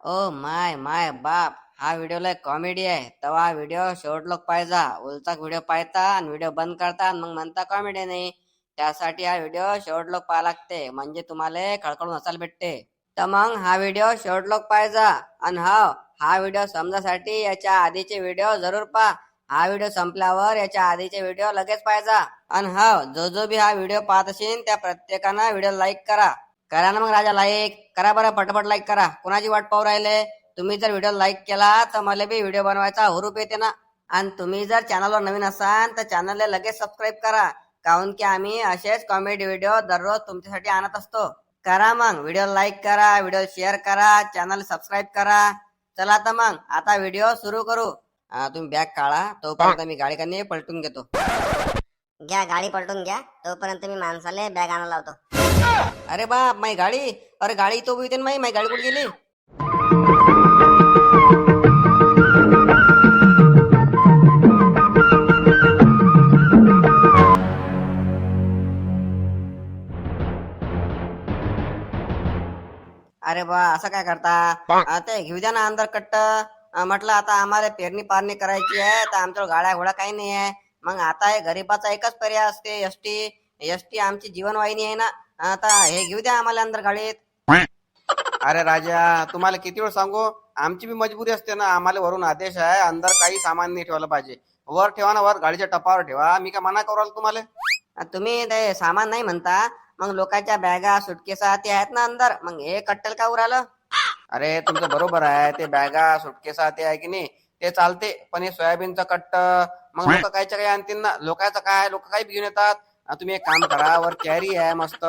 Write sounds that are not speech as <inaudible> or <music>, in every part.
Oh my माय बाप हा video लय कॉमेडी आहे. तेव्हा हा व्हिडिओ शॉर्ट लोक पाहिजा. उलचा व्हिडिओ पाहता आणि व्हिडिओ बंद करता आणि मग म्हणता कॉमेडी नाही. त्यासाठी हा व्हिडिओ शॉर्ट लोक पाहा लागते. म्हणजे तुम्हाला खळखळून हसायला भेटते. तर मग हा व्हिडिओ शॉर्ट लोक पाहिजा आणि हो, हा हा व्हिडिओ समजासाठी याच्या आधीचे व्हिडिओ जरूर पहा. हा व्हिडिओ संपल्यावर याच्या आधीचे व्हिडिओ लगेच पाहिजा आणि हा जो जो बी हा व्हिडिओ पाहत असेल त्या प्रत्येकानं व्हिडिओ लाईक करा. करा ना मग राजा लाईक करा बरं पटपट लाईक करा. कोणाची वाट पाहू राहिले? तुम्ही जर व्हिडिओ लाईक केला तर मला बी व्हिडिओ बनवायचा हुरूप येते ना. आणि तुम्ही जर चॅनलवर नवीन असाल तर चॅनलला लगेच सबस्क्राईब करा. काहून की आम्ही असेच कॉमेडी व्हिडिओ दररोज तुमच्यासाठी आणत असतो. करा मग. व्हिडिओ लाईक करा व्हिडिओ शेअर करा चॅनल सबस्क्राईब करा. चला तर मग आता व्हिडिओ सुरू करू. तुम्ही बॅग काढा तोपर्यंत मी गाडी कधी पलटून घेतो. घ्या गाडी पलटून घ्या. तोपर्यंत मी माणसाला बॅग आणायला लावतो. अरे बाप माही गाडी. अरे गाडी तो उभी माही माही गाडी कुठे गेली? अरे बा असं काय करता? ते घेऊ द्या ना अंदर कट्ट. म्हटलं आता आम्हाला पेरणी पारणी करायची आहे तर आमच्याकडे गाड्या घोडा काही नाही आहे. मग आता हे गरीबाचा एकच पर्याय असते एसटी एसटी आमची जीवनवाहिनी आहे ना. आता हे घेऊ द्या आम्हाला अंदर गाडीत. अरे राजा तुम्हाला किती वेळ सांगू? आमची बी मजबुरी असते ना आम्हाला वरून आदेश आहे अंदर काही सामान नाही ठेवायला पाहिजे. वर ठेवा ना वर गाडीच्या टपावर ठेवा. मी काय मना करू तुम्हाला? तुम्ही ते सामान नाही म्हणता मग लोकांच्या बॅगा सुटकेसा ते आहेत ना अंदर. मग हे कट्टल का उरालं? अरे तुमचं बरोबर आहे. ते बॅगा सुटकेसा ते आहे की नाही ते चालते. पण हे सोयाबीनचं कट्ट मग लोक कायच्या काही आणतील ना? लोकांचं काय लोक काही घेऊन येतात. तुम्ही एक काम करा वर कॅरी आहे मस्त.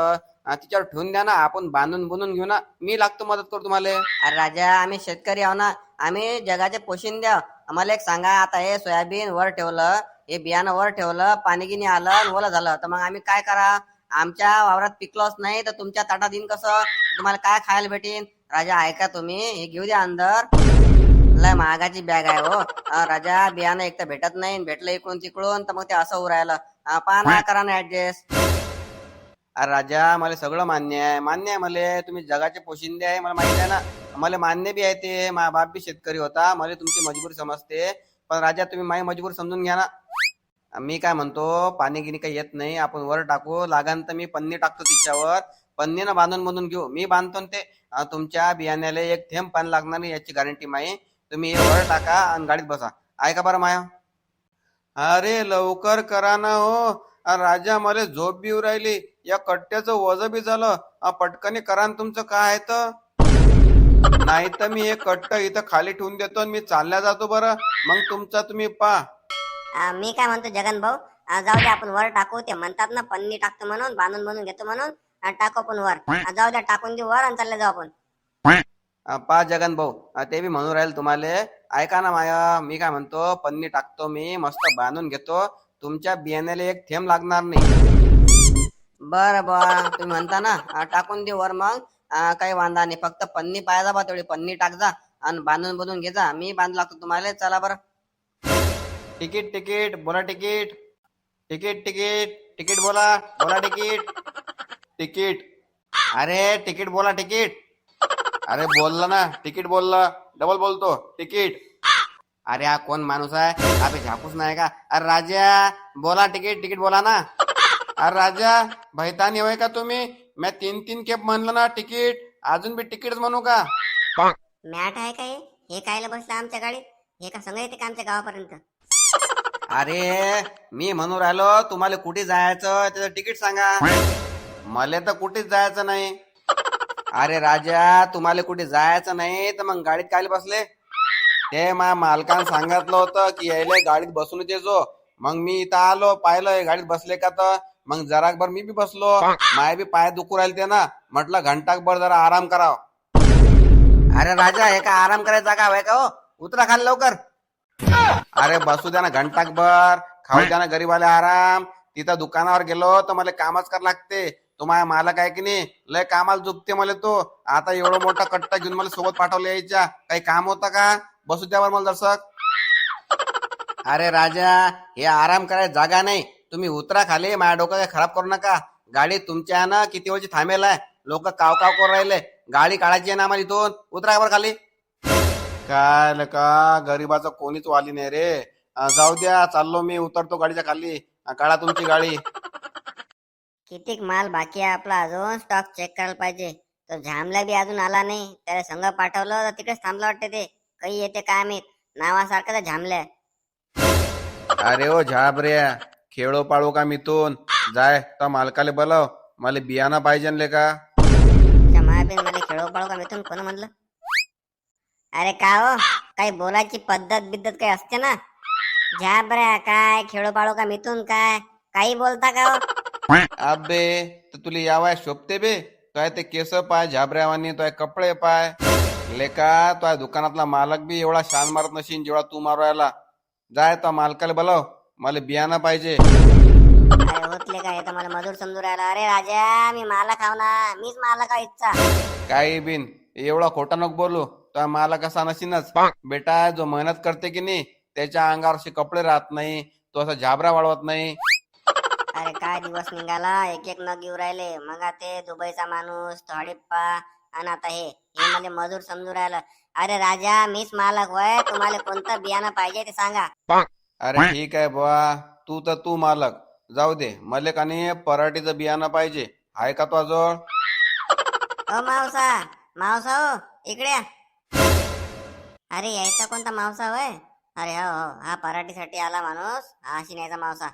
तिच्यावर ठेवून द्या ना आपण बांधून बुनून घेऊ ना. मी लागतो मदत करू तुम्हाला. अरे राजा आम्ही शेतकरी आहो ना. आम्ही जगाचे पोषण द्या हो. आम्हाला एक सांगा आता हे सोयाबीन वर ठेवलं हे बियाणं वर ठेवलं पाणी गिनी आलं आणि ओलं झालं तर मग आम्ही काय करा? आमच्या वावरात पिकलोच नाही तर तुमच्या ताटात येईन कसं? तुम्हाला काय खायला भेटेन? राजा ऐका तुम्ही हे घेऊ द्या अंदर. लय महागाची बॅग आहे हो. अं, राजा बियाणं एक तर भेटत नाही भेटलं इकडून तिकडून तर मग ते असं उरायला पहा ना करा ना ऍडजस्ट अरे राजा मला सगळं मान्य आहे. मान्य आहे मला तुम्ही जगाचे पोशिंदे आहे मला माहिती आहे ना. मला मान्य बी आहे ते. माझा बाप बी शेतकरी होता. मला तुमची मजबूरी समजते. पण राजा तुम्ही माझी मजबूरी समजून घ्या ना. मी काय म्हणतो पाणी गिनी काही येत नाही. आपण वर टाकू. लागान तर मी पन्नी टाकतो तिच्यावर. पन्नीनं बांधून बांधून घेऊ. मी बांधतो ते. तुमच्या बियाण्याला एक थेंब पाणी लागणार नाही याची गॅरंटी माही तुम्ही वर टाका आणि गाडीत बसा. ऐका बरं माया? अरे लवकर करा ना हो. राजा मला झोप बी राहिली. या कट्ट्याचं वज बी झालं. पटकनी करा तुमचं काय आहे तर. नाही तर मी हे कट्ट इथं खाली ठेवून देतो आणि मी चालल्या जातो बरं. मग तुमचा तुम्ही पा. मी काय म्हणतो जगन भाऊ जाऊ द्या आपण वर टाकू. ते म्हणतात ना पन्नी टाकतो म्हणून बांधून बांधून घेतो म्हणून. टाकू आपण वर. जाऊ द्या टाकून देऊ वर आणि चालले जाऊ आपण. पा जगन भाऊ. ते बी म्हणून राहील तुम्हाला ऐका ना माया मी काय म्हणतो पन्नी टाकतो मी मस्त बांधून घेतो. तुमच्या बियाण्याला एक थेंब लागणार नाही. बर बर तुम्ही म्हणता ना. टाकून दे वर मग. काही वांधा नाही. फक्त पन्नी पाहिजा बा तेवढी. पन्नी टाक जा आणि बांधून बांधून घे जा. मी बांध लागतो तुम्हाला. चला बरं. Ticket ticket. बोला तिकीट. Ticket ticket. तिकीट बोला. बोला तिकीट. तिकीट. अरे तिकीट बोला तिकीट. अरे बोलला ना तिकीट बोलला. डबल बोलतो. तिकीट. अरे हा कोण माणूस आहे? अबे झापूस नाही का? अरे राजा बोला तिकीट तिकीट बोला ना. अरे राजा भैतानी होय का तुम्ही? मी तीन तीन खेप म्हणलं ना तिकीट. अजून बी तिकीटच म्हणू का? मॅट आहे का हे? हे कायला बसलं आमच्या गाडीत? हे का संग येते का आमच्या गावापर्यंत? अरे मी म्हणून राहिलो तुम्हाला कुठे जायचं त्याचं तिकीट सांगा. मला तर कुठेच जायचं नाही. अरे राजा तुम्हाला कुठे जायचं नाही? तर मग गाडीत काय बसले? ते मा मालकान सांगितलं होतं की यायले गाडीत बसून देजो मग मी इथं आलो पाहिलं हे गाडीत बसले का तर? मग जराकभर मी बी बसलो. माय बी पाय दुखू राहिले ते ना. म्हटलं घंटाकभर जरा आराम कराव. अरे राजा हे का आराम करायचा जागा हवाय का हो? उतरा खाल लवकर. अरे बसू द्या ना घंटाकभर. खाऊ द्या ना गरीबाला आराम. तिथं दुकानावर गेलो तर मला कामच कर लागते. तुम्हाला मालक आहे की नाही? लय कामाला झुकते मला तो. आता एवढा मोठा कट्टा घेऊन मला सोबत पाठवलं यायच्या. काही काम होतं का? बसू द्यावर मला दर्शक. अरे राजा हे आराम करायला जागा नाही. तुम्ही उतरा खाली माझ्या डोकं खराब करू नका. गाडी तुमच्या ना किती वेळची थांबेल आहे? लोक काव काव करून राहिले. गाडी काढायची आहे ना आम्हाला इथून? उतरा बरं खाली. काय का गरीबाचं कोणीच वाली नाही रे. जाऊ द्या चाललो मी उतरतो गाडीच्या खाली. काढा तुमची गाडी. कितीक माल बाकी आहे आपला? अजून स्टॉक चेक करायला पाहिजे. तो झामला बी अजून आला नाही. त्याला संघ पाठवलं तर तिकडेच थांबलं वाटते ते. काही येते काय माहीत? नावासारखं तर झामल्या अरे ओ झाबऱ्या खेळो पाळू का मिथून? जाय तर मालकाले बोलव. मला बियाणं पाहिजे ले का मायाबीन मला खेळो पाळू का मिथून? कोण म्हणलं? अरे का हो? काही बोलायची पद्धत बिद्धत काही असते ना? झाबऱ्या काय? खेळो पाळू का मिथून? काय? काही बोलता का हो? अबे तर तुला यावाय शोभते बे. तो ते केस पाय झाबऱ्यावानी तो कपडे पाय. लेका तो दुकानातला मालक बी एवढा शान मारत नशीन जेवढा तू मारू राहिला जाय तर मालकाला बोलव मला बियाणं पाहिजे. काय तर मला मधुर समजू राहिला. अरे राजा मी माला खाव ना मीच माला का इच्छा काही बिन एवढा खोटा नको बोलू. तो माला कसा नशीनच. बेटा जो मेहनत करते की नाही त्याच्या अंगावर असे कपडे राहत नाही तो असा झाबरा वाढवत नाही. अरे काय दिवस निघाला? एक एक नग येऊ राहिले. मग ते दुबईचा माणूस थोडीप्पा आणि आता हे. हे मला मजूर समजू राहिलं. अरे राजा मीच मालक होय. तुम्हाला कोणतं बियाणं पाहिजे ते सांगा. अरे ठीक आहे बुवा. तू तर तू मालक. जाऊ दे. मले का नाही पराठीचं बियाणं पाहिजे. आहे का तो जवळ ओ मावसा. मावसा हो इकडे या. अरे यायचा कोणता मावसा होय? अरे हो हो. हा पराठीसाठी आला माणूस. हा शिन्याचा मावसा.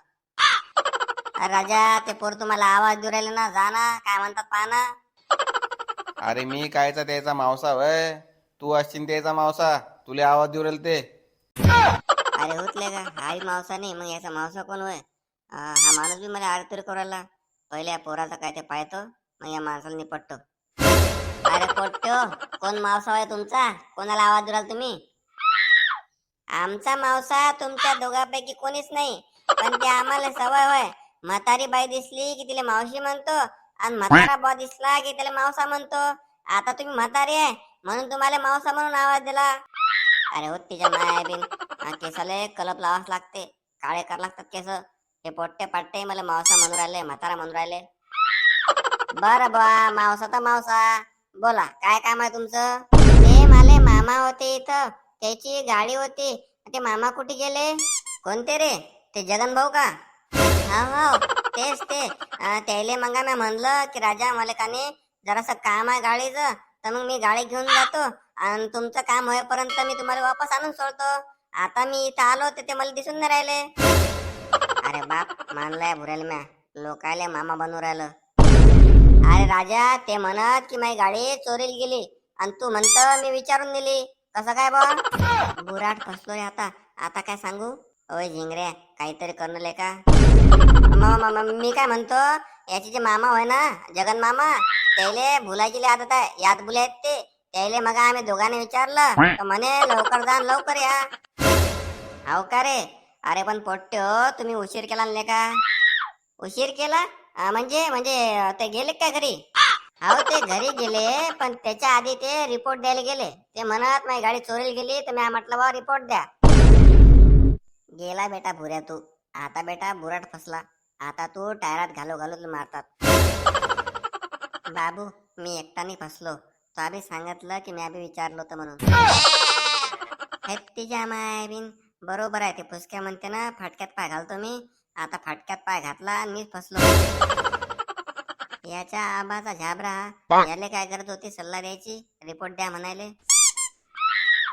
राजा ते पोर तुम्हाला आवाज देऊ राहिले ना जा ना काय म्हणतात पहा ना. अरे मी कायचा त्याचा मावसा वय. तू असशील त्याचा मावसा तुला आवाज देऊ राहील ते. अरे होतले का? हाही मावसा नाही मग याचा मावसा कोण होय अं, हा माणूस बी मला आरतुरी करायला पहिले या पोराचा काय ते पाहतो मग या माणसाला निपटतो अरे पोट्यो कोण मावसा होय तुमचा? कोणाला आवाज दिला तुम्ही? आमचा मावसा तुमच्या दोघांपैकी कोणीच नाही पण ते आम्हाला सवय होय म्हातारी बाई दिसली की तिला मावशी म्हणतो आणि म्हातारा बा दिसला की त्याला मावसा म्हणतो. आता तुम्ही म्हातारी आहे म्हणून तुम्हाला मावसा म्हणून आवाज दिला. अरे हो तिच्या माया बिन हा, केसाले कलप लावाच लागते. काळे कर लागतात केस. हे पोट्टे पाट्टे मला मावसा म्हणून राहिले म्हातारा म्हणून राहिले. बर बा मावसा तर मावसा. बोला काय काम आहे तुमचं? ते माले मामा होते इथं. त्याची गाडी होती. ते मामा कुठे गेले? कोणते रे? ते जगन भाऊ का? हा हो. तेच ते. त्याले मग मी म्हणलं की राजा मला काने जरासं काम आहे गाडीचं तर मग मी गाडी घेऊन जातो आणि तुमचं काम होईपर्यंत मी तुम्हाला वापस आणून सोडतो. आता मी इथं आलो तर ते मला दिसून नाही राहिले. अरे बाप मानलाय भुरेल म्या. लोकायले मामा बनू राहिलं. अरे राजा ते म्हणत की माझी गाडी चोरीला गेली आणि तू म्हणत मी विचारून दिली. कसं काय बा? बुराट फसलो रे आता. आता काय सांगू? ओय झिंगऱ्या काहीतरी करणार ले का? म- मी काय म्हणतो याचे जे मामा होय ना जगन मामा त्याले भुलायची आदत आहे यात भुले आहेत ते. त्याले मग आम्ही दोघांनी विचारलं तर म्हणे लवकर जा लवकर या. हाव का रे? अरे पण पोट्ट्यो तुम्ही उशीर केला नाही का? उशीर केला? म्हणजे म्हणजे ते गेले का घरी? अहो ते घरी गेले पण त्याच्या आधी ते रिपोर्ट द्यायला गेले. ते म्हणत माझी गाडी चोरीला गेली तर मी म्हटलं बा रिपोर्ट द्या. गेला बेटा भुऱ्या तू आता बेटा बुराट फसला. आता तू टायरात घालो घालून मारतात. बाबू मी एकटाने फसलो. तो आधी सांगितलं की मी आधी विचारलो होतं म्हणून. तिच्या माय बिन बरोबर आहे ते फुसक्या म्हणते ना फाटक्यात पाय घालतो मी. आता फाटक्यात पाय घातला आणि मीच फसलो. याच्या आबाचा झाबरा याले काय करत होती? सल्ला द्यायची? रिपोर्ट द्या म्हणाले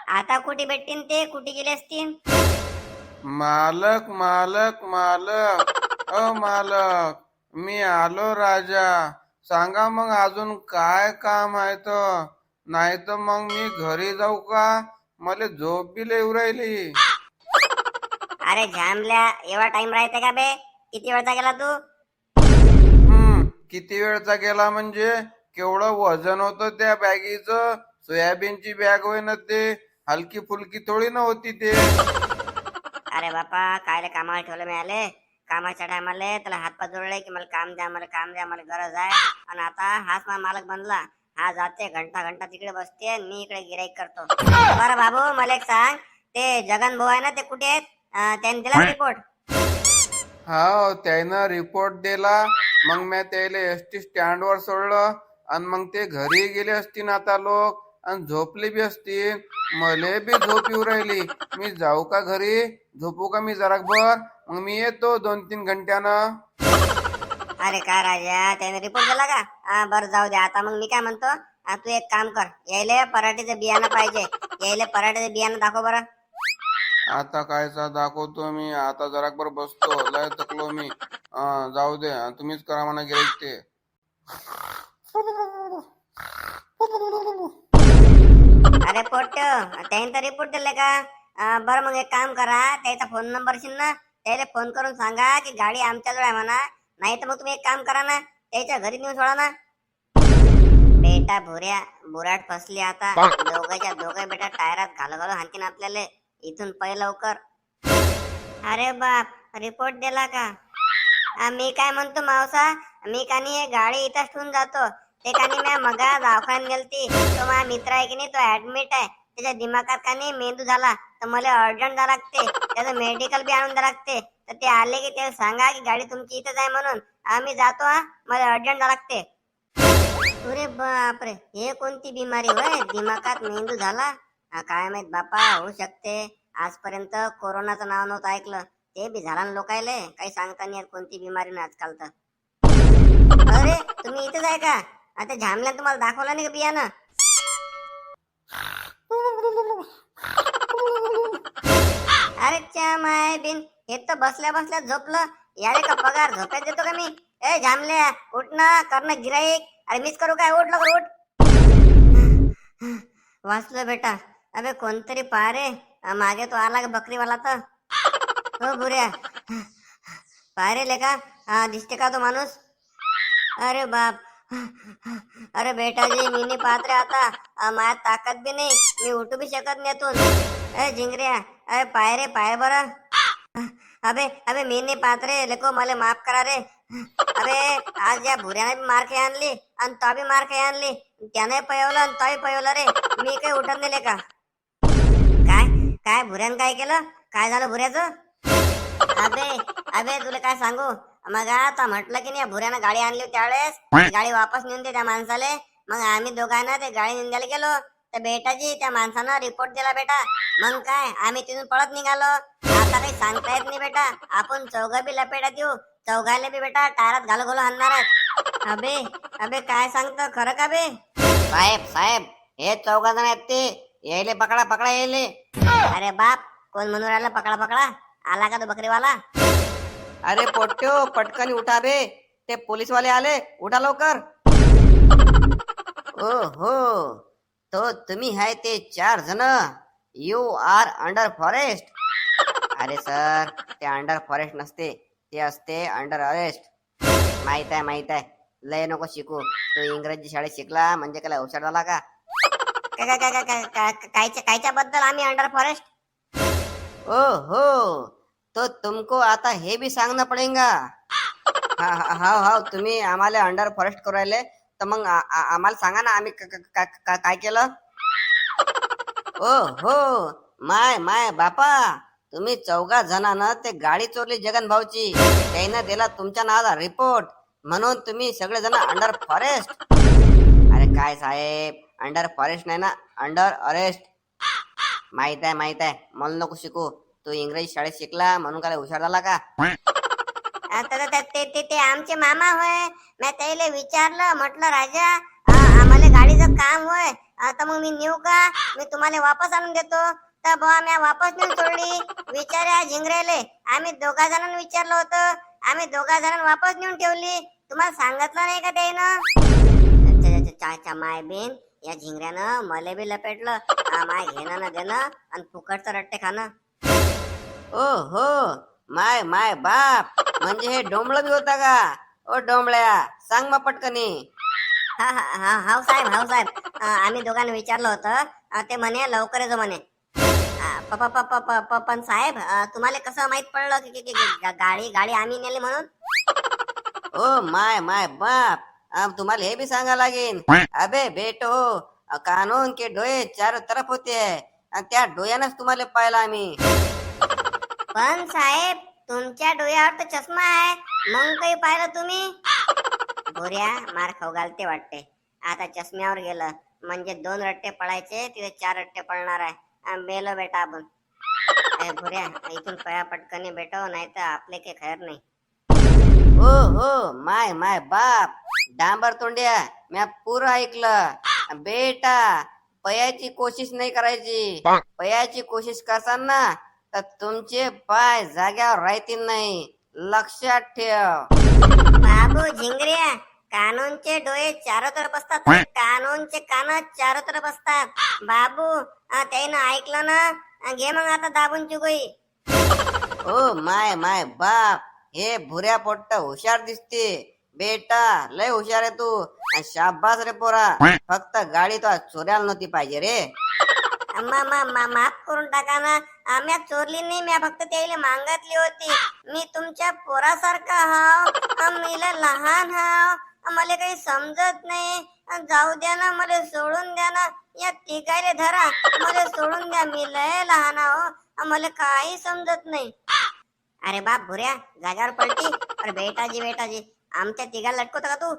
आता कुठे भेटतील ते? कुठे गेले असतील मालक मालक मालक. अ मालक मी आलो राजा. सांगा मग अजून काय काम आहे तर? नाही तर मग मी घरी जाऊ का? मला झोप बी येऊ राहिली अरे झामल्या एवढा टाइम राहते का बे? किती वेळचा गेला तू? हम्म किती वेळचा गेला म्हणजे? केवढं वजन होतं त्या बॅगीचं? सोयाबीनची बॅग होय ना ते. हलकी फुलकी थोडी ना होती ते. अरे बापा कायले कामाला ठेवलं मिळाले? कामाच्या टायमाले त्याला हातपाय जोडले की मला काम द्या मला काम द्या मला गरज आहे. आणि आता हाच मा मालक बनला. हा जाते घंटा घंटा तिकडे बसते आणि मी इकडे गिराईक करतो. बरं बाबू मला एक सांग. ते जगन भाऊ आहे ना ते कुठे आहेत? त्यांनी दिला रिपोर्ट हा त्यानं रिपोर्ट दिला. मग मी त्याला एस टी स्टँड वर सोडलं. आणि मग ते घरी गेले असतील आता लोक. आणि झोपले बी असतील. मले बी झोप येऊ राहिली. मी जाऊ का घरी? झोपू का मी जरा बर मग मी येतो दोन तीन घंट्यानं. अरे काय राजा त्याने रिपोर्ट दिला का? हा बरं जाऊ दे. आता मग मी काय म्हणतो? हा, तू एक काम कर. यायले पराठीचं बियाणं पाहिजे. यायले पराठीचं बियाणं दाखव बरं. आता कायचा दाखवतो मी. आता जरा बर बसतो. लय थकलो मी. जाऊ दे. तुम्हीच करा म्हणा गिराईक ते. अरे पोट्ट त्याने तर रिपोर्ट दिले का? बरं मग एक काम करा त्याचा फोन नंबर शिन ना त्याला फोन करून सांगा की गाडी आमच्याजवळ आहे म्हणा. नाही तर मग तुम्ही एक काम करा ना त्याच्या घरी नेऊन सोडा ना. बेटा भुऱ्या बुराट फसली आता. दोघांच्या दोघं बेटा टायरात घालू घालू हाणतीन आपल्याला इथून पै लवकर. अरे बाप रिपोर्ट दिला का? मी काय म्हणतो मावसा मी कानी हे गाडी इथंच ठेवून जातो. ते कानी म्या मगा दवाखान्यात गेलती. तो माझा मित्र आहे की नाही तो ऍडमिट आहे. त्याच्या दिमागात नाही मेंदू झाला? तर मला अर्जंट जा लागते. त्याचं मेडिकल बी आणून द्या लागते. तर ते आले की ते सांगा की गाडी तुमची इथंच आहे म्हणून. आम्ही जातो हा. मला अर्जंट जा लागते. अरे बापरे. हे कोणती बिमारी होय? दिमागात मेंदू झाला? काय माहीत बापा होऊ शकते. आजपर्यंत कोरोनाचं नाव नव्हतं ऐकलं. ते बी झाला ना लोकायले. काही सांगता नाही कोणती बिमारी नाही आजकाल तर. अरे तुम्ही इथेच आहे का? आता झामल्या तुम्हाला दाखवलं नाही का बियाणं? अरे च्या माय बिन? हे तर बसल्या बसल्या झोपलं. याले का पगार झोपायला देतो का मी? ए झामल्या उठ ना करणं गिराईक. अरे मीच करू काय? उठ लवकर उठ. वाचलो बेटा. अबे कोणतरी पहा रे मागे तो आला का बकरीवाला तर? हो बुऱ्या. पारे लेका हा दिसते का तो माणूस? अरे बाप. अरे बेटाजी मी नाही पाहत रे आता. माझ्या ताकद बी नाही. मी उठू बी शकत नाही यातून अरे झिंगऱ्या अरे पाय रे पाय बर. अबे अबे मी नाही पाहत रे. लेको मला माफ करा रे. अबे आज या भुऱ्याने बी आणली आणि तो बी मार्क आणली. त्याने पयवलं आणि तोही पळवलं रे. मी काही उठत नाही का काय? काय? भुऱ्यानं काय केलं? काय झालं भुऱ्याचं? अबे अबे तुला काय सांगू? मग आता म्हटलं की नाही भुऱ्यानं गाडी आणली त्यावेळेस गाडी वापस नेऊन दे त्या माणसाले. मग आम्ही दोघांना ते गाडी नेऊन द्यायला गेलो. तर बेटाजी त्या माणसानं रिपोर्ट दिला बेटा. मग काय आम्ही तिथून पळत निघालो. आता काही सांगता येत नाही बेटा. आपण चौघ बी लपेटात येऊ चौघाले बी बेटा टायरात घालू घालू आणणार आहेत. अबे अबे काय सांगतो? खरं का बे? साहेब साहेब हे चौघा जण आहेत ते. यायले पकडा पकडा यायले. अरे बाप कोण म्हणून राहिला पकडा पकडा? आला का तो बकरीवाला? अरे पोट्यो पटकन उठा बे. ते पोलीसवाले आले उठा लवकर. <laughs> ओ हो तो तुम्ही आहे ते चार जण. यू आर अंडर फॉरेस्ट अरे सर ते अंडर फॉरेस्ट नसते ते असते अंडर अरेस्ट माहीत आहे माहीत आहे. लय नको शिकू. तो इंग्रजी शाळेत शिकला म्हणजे काय हुशार झाला का? काय काय काय काय काय कायच्या कायच्या बद्दल आम्ही अंडर फॉरेस्ट ओ हो तो तुमको आता हे भी सांगणं पडेगा। हा हा तुम्ही आम्हाला अंडर फॉरेस्ट करू राहिले तर मग आम्हाला सांगा ना आम्ही काय केलं? ओ हो माय माय बापा तुम्ही चौघा जणांना ते गाडी चोरली जगन भाऊची. त्यानं दिला तुमच्या नावाचा रिपोर्ट म्हणून तुम्ही सगळे जण अंडर फॉरेस्ट अरे काय साहेब अंडर फॉरेस्ट नाही ना अंडर अरेस्ट माहीत आहे माहीत आहे मला नको शिकू. तू इंग्रजी शाळेत शिकला म्हणून काय हुशार झाला का? <laughs> आता तर ते- ते ते- ते आमचे मामा होय. मी त्याला विचारलं म्हटलं राजा अं, आम्हाला गाडीचं काम होय. आता मग मी नेऊ का? मी तुम्हाला वापस आणून देतो. तर बुवा मी वापस नेऊन सोडली. विचारा झिंगरेले आम्ही दोघा जणांना विचारलं होतं. आम्ही दोघा जणांना वापस नेऊन ठेवली. तुम्हाला सांगितलं नाही का त्यानं? चाचा माय बेन या झिंगऱ्यानं मला बी लपेटलं. आ, माय घेणं ना देणं आणि फुकटचं रट्टे खाणं. ओ हो माय माय बाप. म्हणजे हे डोंबळ बी होता का? ओ डोंबळ्या सांग मग पटकनी. हा हा हा हाव साहेब हाव साहेब. अं, आम्ही दोघांना विचारलं होतं. अं, ते म्हणे लवकर म्हणे. अं, प- प- प- प- प- प- पण साहेब अं, तुम्हाला कसं माहीत पडलं की- की- की- की गा- गाडी गाडी आम्ही नेली म्हणून? ओ माय माय बाप. अब तुम्हाला हे भी सांगा लागेल अबे बेटो कानून के डोळे चार तरफ होते. आणि त्या डोळ्यानंच तुम्हाला पाहिलं आम्ही. पण साहेब तुमच्या डोळ्यावर तर चष्मा आहे. मग काही पाहिलं तुम्ही? बोऱ्या मार खाऊ घालते वाटते. आता चष्म्यावर गेलं. म्हणजे दोन रट्टे पळायचे तिथे चार रट्टे पळणार आहे. मेलो बेटा आपण. ए, भुऱ्या इथून पया पटकनी बेटो नाही तर आपले काही खैर नाही. हो हो माय माय बाप. डांबर तोंड्या म्या पूर ऐकलं. बेटा पयाची कोशिश नाही करायची. पयाची कोशिश करसान ना तर तुमचे पाय जाग्यावर राहतील नाही. लक्षात ठेव. बाबू झिंगऱ्या कानूनचे डोळे चारो तरफ असतात कानूनचे कान चारो तरफ असतात बाबू आ, त्यानं ऐकलं ना? आ, घे मग आता दाबून चुकोई ओ माय माय बाप हे भुऱ्या पोट्ट हुशार दिसते. बेटा लय हुशार आहे तू. आणि शाबास रे पोरा. <laughs> फक्त गाडी तो चोऱ्याला नव्हती पाहिजे रे. मा- मा- माफ करून टाका ना. आम्ही चोरली नाही मी फक्त त्याला मागतली होती. मी तुमच्या पोरासारखा हाव. मी लय लहान हाव. मला काही समजत नाही. जाऊ द्या ना मला सोडून द्या ना. या तिघाले धरा. मला सोडून द्या मी लय लहान आहो मला काही समजत नाही. अरे बाप भुऱ्या जाग्यावर पडती अरे बेटाजी बेटाजी आमच्या तिघा लटकवत का तू?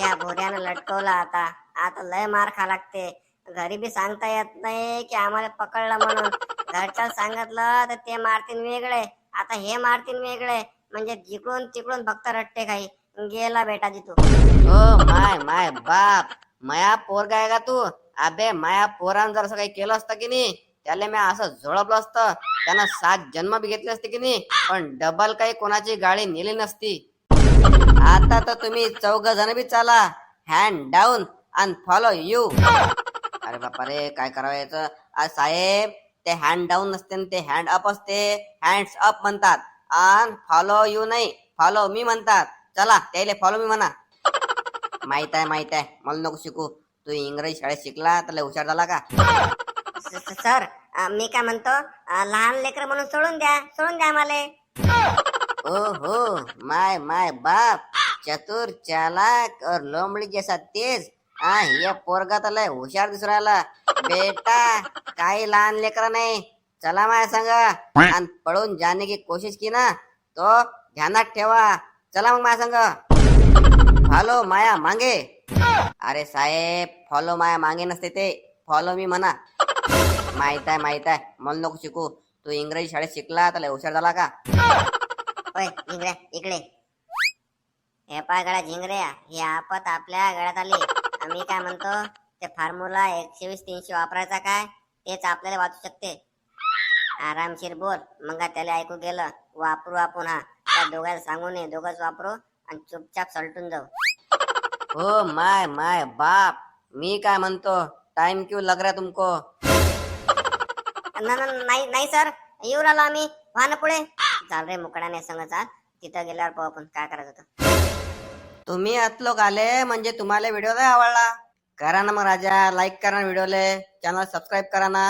या भुऱ्यानं लटकवला आता. आता लय मार खा लागते. घरी बी सांगता येत नाही की आम्हाला पकडलं म्हणून. घरच्या सांगितलं तर ते मारतीन वेगळे. आता हे मारतीन वेगळे. म्हणजे जिकडून तिकडून फक्त रट्टे काही गेला बेटाजी तू ओ माय माय बाप. माया पोरगा काय का तू? अबे माया पोरानं जर असं काही केलं असतं की नाही त्याला मी असं झोडपलं असतं. त्यानं सात जन्म बी घेतले असते की नाही पण डबल काही कोणाची गाडी नेली नसती. आता तर तुम्ही चौघ जण बी चाला. हँड डाऊन अन फॉलो यू अरे बापा रे काय करावं साहेब ते हँड डाऊन नसते ते हँड अप असते. हँड्स अप म्हणतात. आणि फॉलो यू नाही. फॉलो मी म्हणतात. चला त्याला फॉलो मी म्हणा. माहीत आहे माहीत आहे. मला नको शिकू. तू इंग्रजी शाळेत शिकला तर लय हुशार झाला का? सर मी काय म्हणतो? लहान लेकर म्हणून सोडून द्या. सोडून द्या आम्हाला. ओ हो माय माय बाप. चतुर चालाक और लोमड़ी जैसा तेज. हा हे पोरगा तर लय हुशार दिसू राहिला. बेटा काही लहान लेकर नाही. चला माया संग. आणि पळून जाने की कोशिश की ना तो ध्यानात ठेवा. चला मग माया संग. फॉलो माया मांगे. अरे साहेब फॉलो माया मागे नसते ते. फॉलो मी म्हणा. माहीत आहे माहीत आहे. मला नको शिकू. तू इंग्रजी शाळेत शिकला तर लय हुशार झाला का? इकडे हे पाय गळ्या झिंगऱ्या ही आपत आपल्या गळ्यात आली. आम्ही काय म्हणतो? ते फॉर्म्युला एकशे वीस तीनशे वापरायचा काय? तेच आपल्याला वाचू शकते. आरामशीर बोल. मग त्याला ऐकू गेलं. वापरू आपण हा. त्या दोघांना सांगू नये. दोघंच वापरू आणि चुपचाप सलटून जाऊ. हो माय माय बाप. मी काय म्हणतो? टाइम क्यू लग रहा तुमको? ना- ना- नाही नाही सर. येऊ राहिलो आम्ही. व्हा ना पुढे. चाल रे मुकड्याने संग चाल. तिथं गेल्यावर पाहू आपण काय करायचं होतं. तुम्ही आत लोक आले म्हणजे तुम्हाला व्हिडिओ लय आवडला. करा ना मग राजा लाईक करा ना व्हिडिओले. चॅनल सबस्क्राईब करा ना.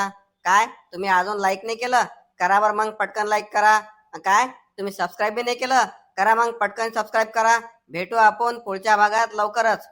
काय? तुम्ही अजून लाईक नाही केलं? करा बरं मग पटकन लाईक करा. काय? तुम्ही सबस्क्राईब बी नाही केलं? करा मग पटकन सबस्क्राईब करा. भेटू आपण पुढच्या भागात लवकरच.